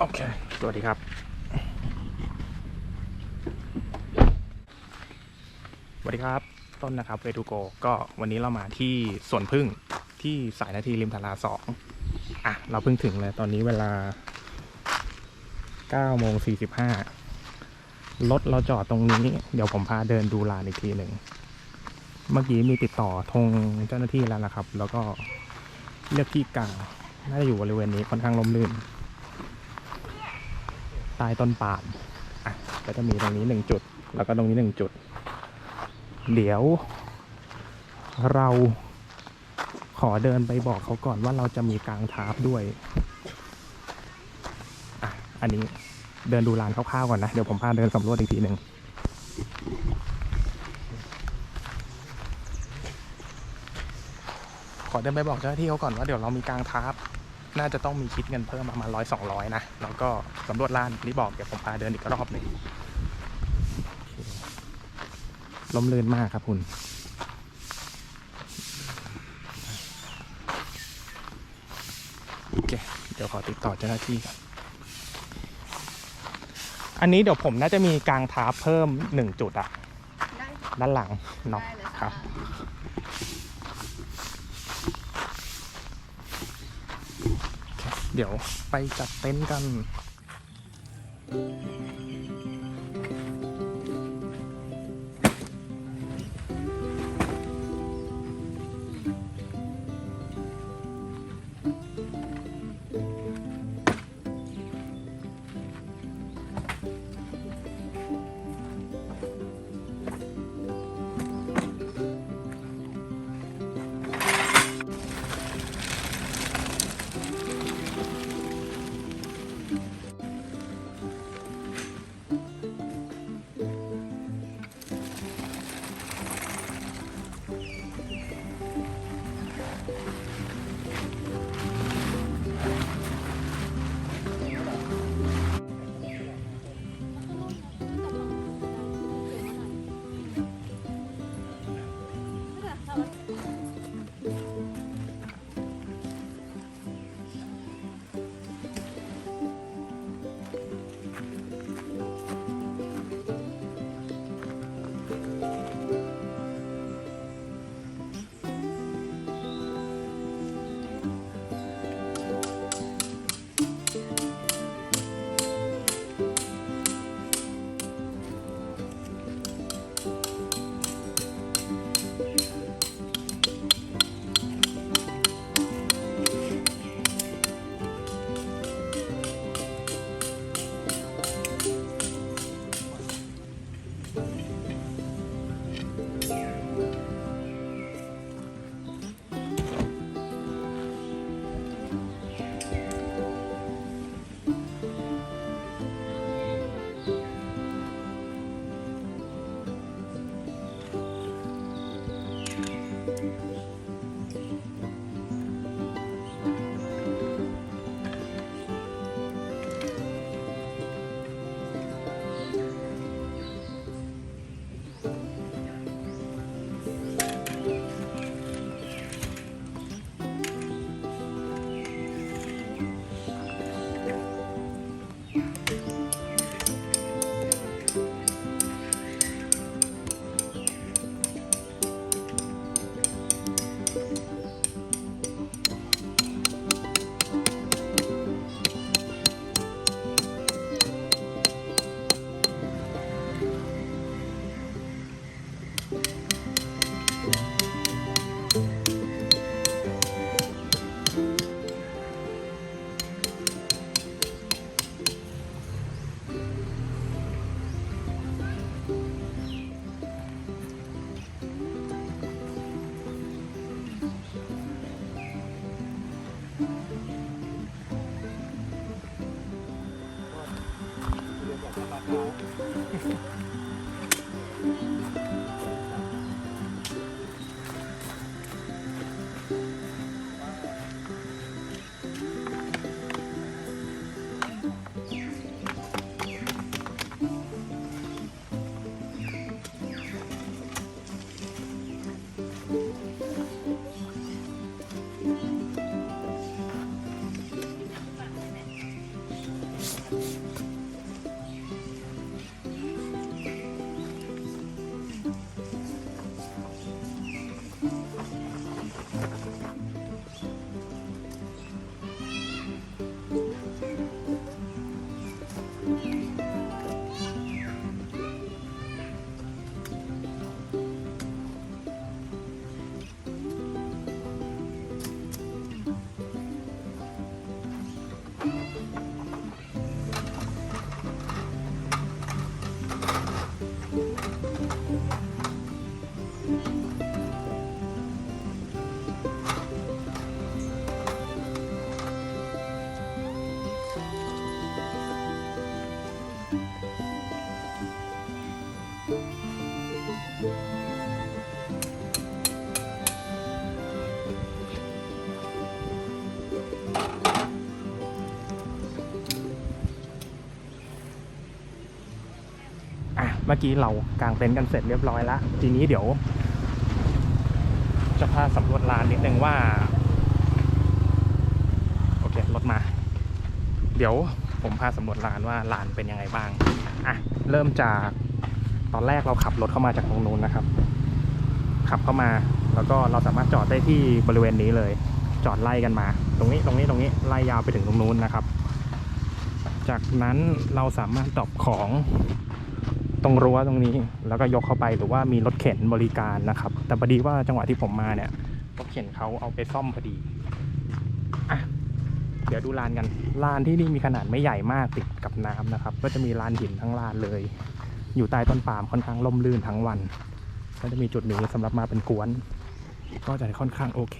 โอเค สวัสดีครับ สวัสดีครับ ต้นนะครับเวทูโก ก็วันนี้เรามาที่สวนพึ่งที่สายนาทีริมทาราสองอะ เราเพิ่งถึงเลย ตอนนี้เวลา9โมง45รถเราจอดตรงนี้ เดี๋ยวผมพาเดินดูลานอีกทีหนึ่ง เมื่อกี้มีติดต่อทงเจ้าหน้าที่แล้วนะครับ แล้วก็เลือกที่กลางน่าจะอยู่บริเวณนี้ค่อนข้างลมลื่น ใต้ต้นปาล์มก็จะมีตรงนี้หนึ่งจุด แล้วก็ตรงนี้หนึ่งจุด เดี๋ยว เราขอเดินไปบอกเขาก่อนว่าเราจะมีกลางทาร์ปด้วยอะอันนี้เดินดูลานคร่าวๆก่อนนะ เดี๋ยวผมพาเดินสำรวจอีกทีหนึ่งขอเดินไปบอกเจ้าหน้าที่เขาก่อนว่าเดี๋ยวเรามีกลางทาร์ป น่าจะต้องมีคิดเงินเพิ่มประมาณร้อยสองร้อยนะ แล้วก็สำรวจลานที่บอกเดี๋ยวผมพาเดินอีกรอบหนึ่งโอเคลมลื่นมากครับคุณ โอเค เดี๋ยวขอติดต่อเจ้าหน้าที่ก่อนอันนี้เดี๋ยวผมน่าจะมีกลางทาร์ปเพิ่มหนึ่งจุดอะได้ด้านหลังเนาะได้เลยครัค่ะบ เดี๋ยวไปจัดเต็นท์กัน เมื่อกี้เรากางเต็นท์กันเสร็จเรียบร้อยแล้ว ทีนี้เดี๋ยว จะพาสำรวจลานนิดนึงว่า โอเครถมา เดี๋ยวผมพาสำรวจลานว่าลานเป็นยังไงบ้าง อะ เริ่มจากตอนแรกเราขับรถเข้ามาจากตรงนู้นนะครับ ขับเข้ามาแล้วก็เราสามารถจอดได้ที่บริเวณนี้เลย จอดไล่กันมา ตรงนี้ตรงนี้ตรงนี้ไล่ยาวไปถึงตรงนู้นนะครับ จากนั้นเราสามารถดรอปของ ตรงรั้วตรงนี้แล้วก็ยกเข้าไปหรือว่ามีรถเข็นบริการนะครับ แต่พอดีว่าจังหวะที่ผมมาเนี่ยรถเข็นเขาเอาไปซ่อมพอดีอะเดี๋ยวดูลานกันลานที่นี่มีขนาดไม่ใหญ่มากติดกับน้ำนะครับ ก็จะมีลานหินทั้งลานเลย อยู่ใต้ต้นปาล์มค่อนข้างร่มรื่นทั้งวัน ก็จะมีจุดนี้สำหรับมาเป็นกวน ก็จะค่อนข้างโอเค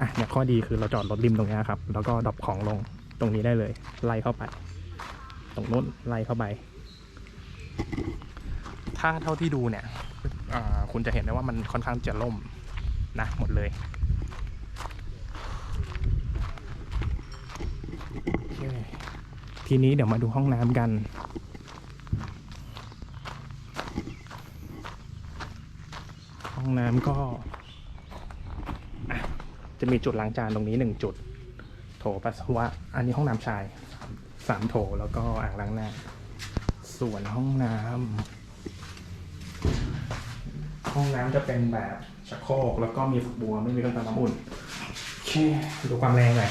อะเนี่ยข้อดีคือเราจอดรถริมตรงนี้ครับ แล้วก็ดรอปของลงตรงนี้ได้เลย ไล่เข้าไป ตรงนู้นไล่เข้าไป ถ้าเท่าที่ดูเนี่ยคุณจะเห็นได้ว่ามันค่อนข้างจะล่มนะหมดเลยทีนี้เดี๋ยวมาดูห้องน้ำกัน ห้องน้ำก็ จะมีจุดล้างจานตรงนี้หนึ่งจุด โถปัสสาวะ อันนี้ห้องน้ำชาย สามโถแล้วก็อ่างล้างหน้า ส่วนห้องน้ำห้องน้ำจะเป็นแบบชักโครกแล้วก็มีฝักบัวไม่มีเครื่องทำน้ำอุ่นโอเคดูความแรงหน่อย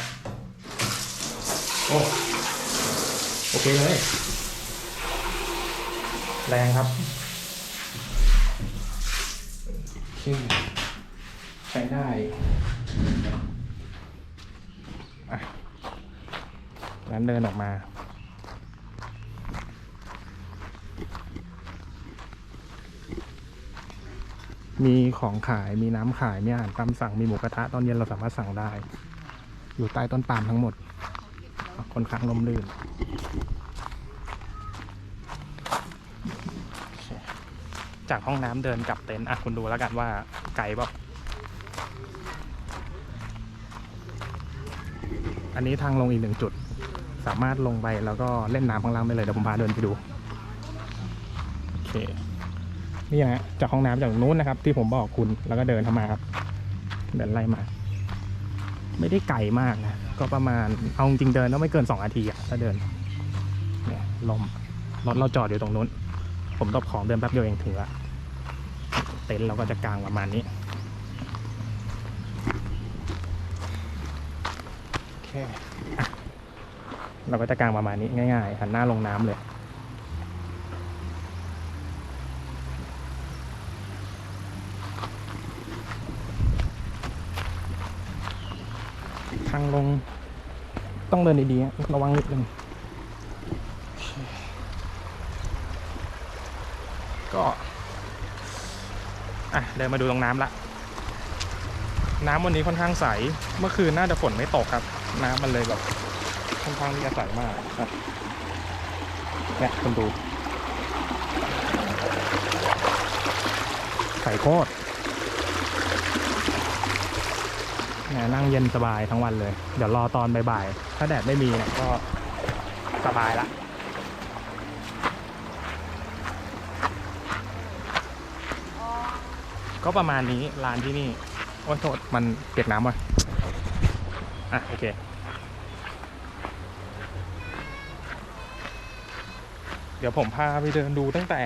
โอ้โอเคเลย แรงครับใช้ได้อะ งั้นเดินออกมามีของขาย มีน้ำขาย มีอาหารตามสั่ง มีหมูกระทะ ตอนเย็นเราสามารถสั่งได้ อยู่ใต้ต้นปาล์มทั้งหมด คนข้างลมลื่น จากห้องน้ำเดินกลับเต็นท์อะคุณดูแล้วกันว่าไกลเปล่าอันนี้ทางลงอีกหนึ่งจุด สามารถลงไปแล้วก็เล่นน้ำข้างล่างได้เลยเดี๋ยวผมพาเดินไปดูโอเคนี่นะฮะจากห้องน้ำจากนู้นนะครับ ที่ผมบอกคุณแล้วก็เดินเข้ามาครับ เดินไล่มา ไม่ได้ไกลมากนะก็ประมาณเอาจริงเดินก็ไม่เกินสองนาทีอะถ้าเดินเนี่ยลมรถเราจอดอยู่ตรงนู้น ผมตบของเดินแป๊บเดียวเองถึงละเต็นท์เราก็จะกลางประมาณนี้โอเค เราก็จะกางประมาณนี้ง่ายๆหันหน้าลงน้ำเลย ทางลงต้องเดินดีๆระวังนิดนึงก็อะเดินมาดูตรงน้ำละน้ำวันนี้ค่อนข้างใส เมื่อคืนน่าจะฝนไม่ตกครับ น้ำมันเลยแบบ ค่อนข้างที่จะใสมากครับเนี่ยคุณดูใสโคตรเนี่ยนั่งเย็นสบายทั้งวันเลย เดี๋ยวรอตอนบ่ายๆ ถ้าแดดไม่มีเนี่ยก็สบายละก็ประมาณนี้ร้านที่นี่ โอ้โทษมันเปียกน้ำว่ะอะ โอเค เดี๋ยวผมพาไปเดินดูตั้งแต่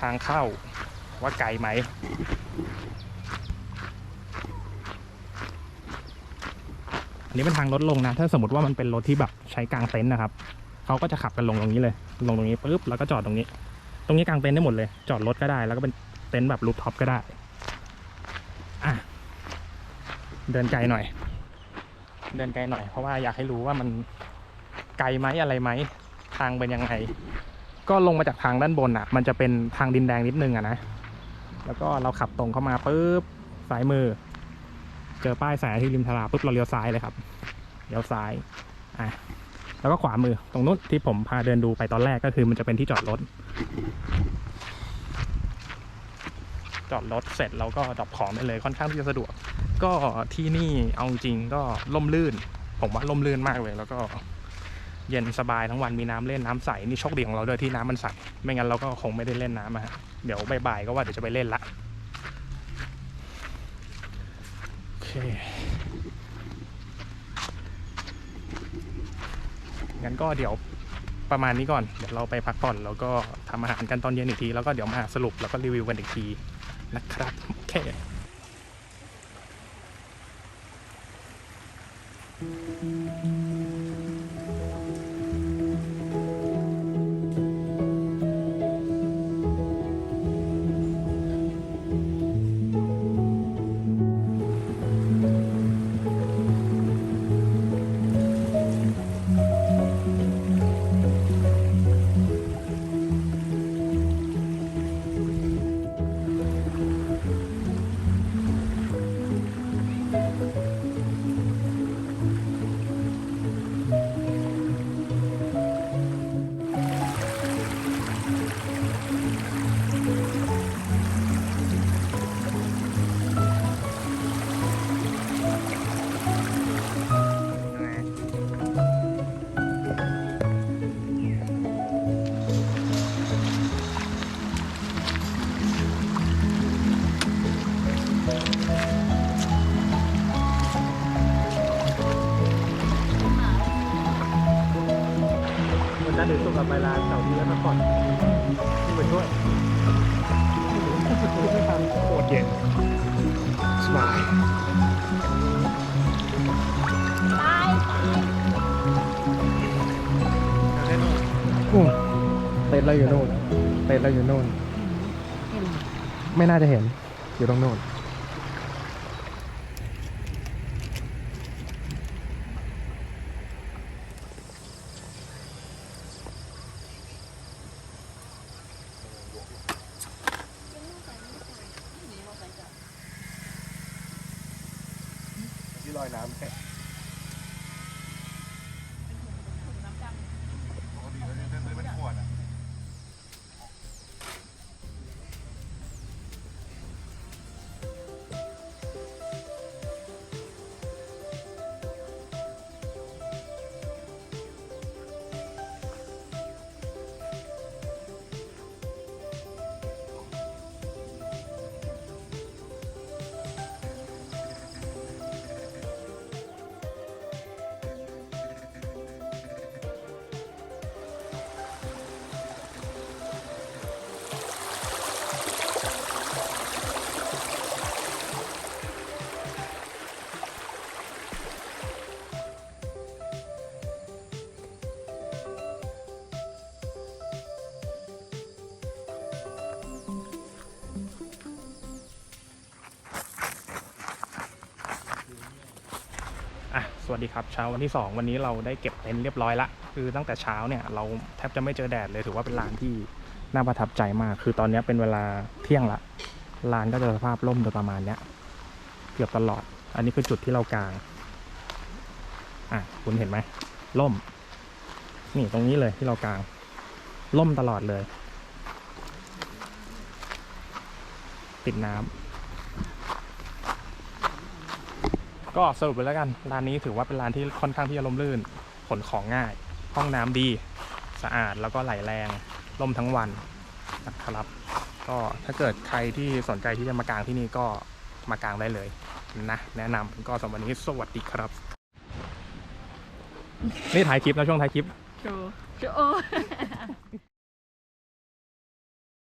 ทางเข้าว่าไกลไหม อันนี้เป็นทางรถลงนะ ถ้าสมมติว่ามันเป็นรถที่แบบใช้กลางเต็นท์นะครับ เขาก็จะขับกันลงตรงนี้เลย ลงตรงนี้ปุ๊บแล้วก็จอดตรงนี้ ตรงนี้กลางเต็นท์ได้หมดเลย จอดรถก็ได้ แล้วก็เป็นเต็นท์แบบรูฟท็อปก็ได้ อะ เดินไกลหน่อย เดินไกลหน่อย เพราะว่าอยากให้รู้ว่ามันไกลไหมอะไรไหม ทางเป็นยังไง ก็ลงมาจากทางด้านบนอะ มันจะเป็นทางดินแดงนิดนึงอะนะ แล้วก็เราขับตรงเข้ามาปุ๊บซ้ายมือ เจอป้ายสายที่ริมทาราปุ๊บเราเลี้ยวซ้ายเลยครับเลี้ยวซ้ายอะแล้วก็ขวามือตรงนู้นที่ผมพาเดินดูไปตอนแรกก็คือมันจะเป็นที่จอดรถ จอดรถเสร็จเราก็ดรอปของได้เลยค่อนข้างที่จะสะดวก ก็ที่นี่เอาจริงก็ล่มลื่น ผมว่าล่มลื่นมากเลยแล้วก็ เย็นสบายทั้งวันมีน้ำเล่นน้ำใสนี่โชคดีของเราด้วยที่น้ำมันใสไม่งั้นเราก็คงไม่ได้เล่นน้ำอะฮะเดี๋ยวบ่ายๆก็ว่าเดี๋ยวจะไปเล่นละโอเคงั้นก็เดี๋ยวประมาณนี้ก่อน เดี๋ยวเราไปพักผ่อนแล้วก็ทำอาหารกันตอนเย็นอีกที แล้วก็เดี๋ยวมาสรุปแล้วก็รีวิวกันอีกทีนะครับ โอเค ไปร้านเสาร์ที่แล้วพักผ่อนที่มาช่วยไม่ทำโคตรเย็นสบายอู้เต็นท์เราอยู่โน่นเต็นท์เราอยู่โน่น ไม่น่าจะเห็น อยู่ตรงโน่น อยน้ำแค่ วัสดีครับเช้าวันที่ 2 วันนี้เราได้เก็บเต็นท์เรียบร้อยละคือตั้งแต่เช้าเนี่ยเราแทบจะไม่เจอแดดเลยถือว่าเป็นลานที่น่าประทับใจมาก คือตอนนี้เป็นเวลาเที่ยงละลานก็จะสภาพร่มโดยประมาณเนี้ยเกือบตลอด อันนี้คือจุดที่เรากางอะคุณเห็นไหมร่ม นี่ตรงนี้เลยที่เรากางร่มตลอดเลย ติดน้ำ ก็สรุปไปแล้วกันร้านนี้ถือว่าเป็นร้านที่ค่อนข้างที่จะลมลื่นขนของง่าย ห้องน้ำดีสะอาดแล้วก็ไหลแรงลมทั้งวันนะครับ ก็ถ้าเกิดใครที่สนใจที่จะมากางที่นี่ก็มากางได้เลยนะแนะนำก็สำหรับวันนี้สวัสดีครับ นี่ถ่ายคลิปนะช่วงถ่ายคลิป โชว์โชว์